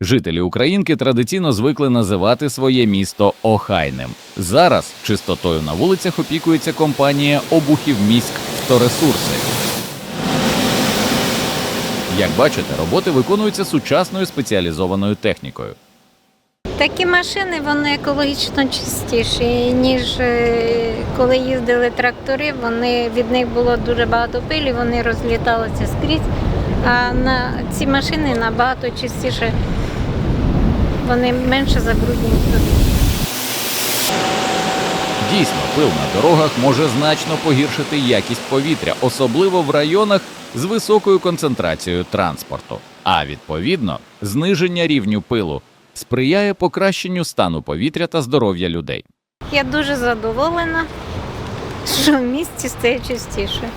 Жителі Українки традиційно звикли називати своє місто охайним. Зараз чистотою на вулицях опікується компанія Обухівміськ Вторесурси. Як бачите, роботи виконуються сучасною спеціалізованою технікою. Такі машини вони екологічно чистіші, ніж е, коли їздили трактори. Вони від них було дуже багато пилі, вони розліталися скрізь. А на ці машини набагато чистіше, вони менше забруднюють повітря. Дійсно, пил на дорогах може значно погіршити якість повітря, особливо в районах з високою концентрацією транспорту. А відповідно, зниження рівню пилу сприяє покращенню стану повітря та здоров'я людей. Я дуже задоволена, що в місті стає чистіше.